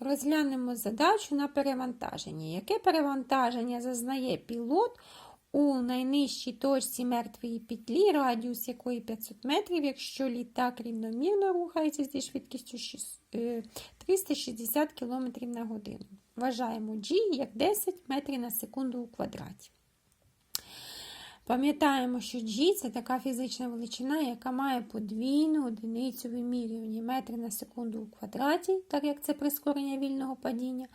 Розглянемо задачу на перевантаження. Яке перевантаження зазнає пілот у найнижчій точці мертвої петлі, радіус якої 500 метрів, якщо літак рівномірно рухається зі швидкістю е, 360 км на годину. Вважаємо G як 10 метрів на секунду у квадраті. Пам'ятаємо, що G це така фізична величина, яка має подвійну одиницю вимірювання метри на секунду у квадраті, так як це прискорення вільного падіння,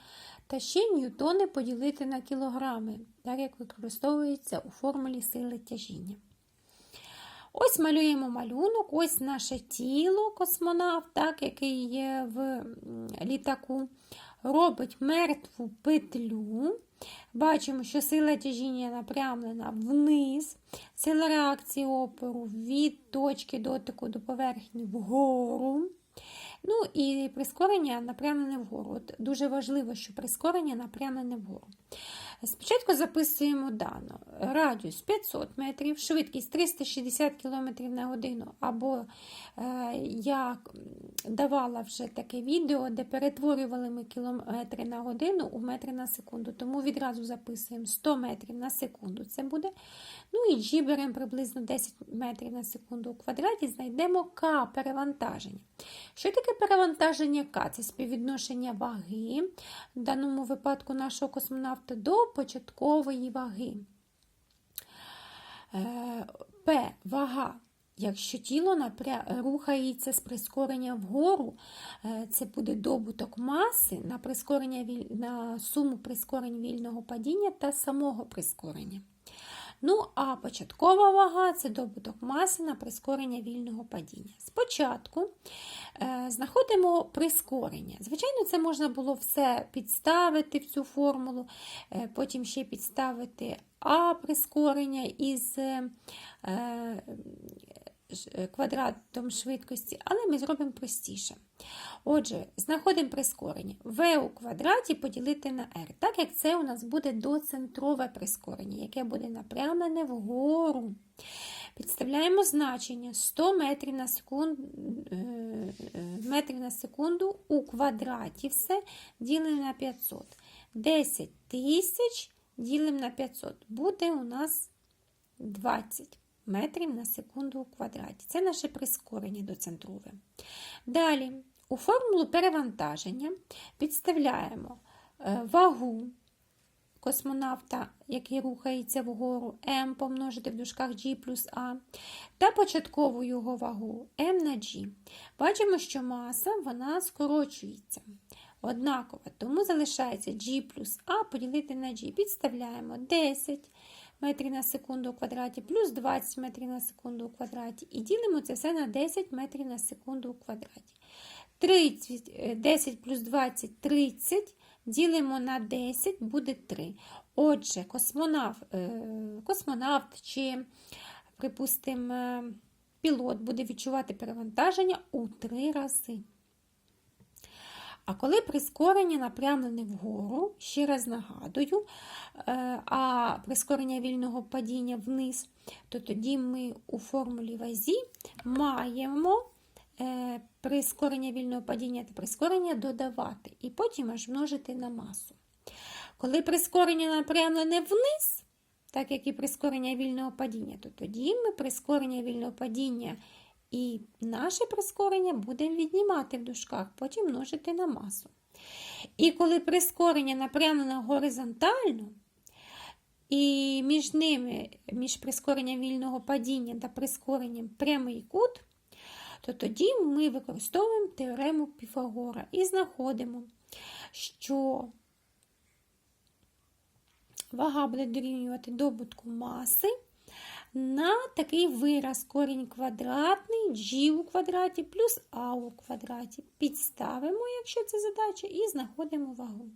та ще ньютони поділити на кілограми, так як використовується у формулі сили тяжіння. Ось малюємо малюнок, ось наше тіло, космонавт, так, який є в літаку, робить мертву петлю. Бачимо, що сила тяжіння напрямлена вниз, сила реакції опору від точки дотику до поверхні вгору. Ну і прискорення напрямлене вгору. От дуже важливо, що прискорення напрямлене вгору. Спочатку записуємо дано. Радіус 500 метрів, швидкість 360 км на годину. Або е, я давала вже таке відео, де перетворювали ми кілометри на годину у метри на секунду. Тому відразу записуємо 100 метрів на секунду. Це буде. Ну і G беремо приблизно 10 метрів на секунду у квадраті, знайдемо К перевантаження. Що таке перевантаження К? Це співвідношення ваги, в даному випадку нашого космонавта, до початкової ваги. Е, П. Вага. Якщо тіло напря... рухається з прискорення вгору, е, це буде добуток маси на, прискорення на суму прискорень вільного падіння та самого прискорення. Ну, а початкова вага це добуток маси на прискорення вільного падіння. Спочатку е, знаходимо прискорення. Звичайно, це можна було все підставити в цю формулу, е, потім ще підставити А прискорення із е, квадратом швидкості, але ми зробимо простіше. Отже, знаходимо прискорення v у квадраті поділити на r, так як це у нас буде доцентрове прискорення, яке буде напрямлене вгору. Підставляємо значення 100 метрів на секунду, метрів на секунду у квадраті все ділимо на 500. 10 тисяч ділимо на 500. Буде у нас 20 метрів на секунду у квадраті. Це наше прискорення доцентрове. Далі, у формулу перевантаження підставляємо вагу космонавта, який рухається вгору, m помножити в дужках G плюс А, та початкову його вагу m на G. Бачимо, що маса вона скорочується. Однаково, тому залишається G плюс А поділити на G. Підставляємо 10 метрів на секунду у квадраті плюс 20 метрів на секунду у квадраті. І ділимо це все на 10 метрів на секунду у квадраті. 30, 10 плюс 20 30. Ділимо на 10, буде 3. Отже, космонавт, космонавт чи, припустимо, пілот буде відчувати перевантаження у 3 рази. А коли прискорення напрямлене вгору, ще раз нагадую, а прискорення вільного падіння вниз, то тоді ми у формулі вазі маємо прискорення вільного падіння та прискорення додавати, і потім аж множити на масу. Коли прискорення напрямлене вниз, так як і прискорення вільного падіння, то тоді ми прискорення вільного падіння і наше прискорення будемо віднімати в дужках, потім множити на масу. І коли прискорення напрямлено горизонтально, і між ними, між прискоренням вільного падіння та прискоренням прямий кут, то тоді ми використовуємо теорему Піфагора і знаходимо, що вага буде дорівнювати добутку маси на такий вираз корінь квадратний g у квадраті плюс а у квадраті. Підставимо, якщо це задача, і знаходимо вагу.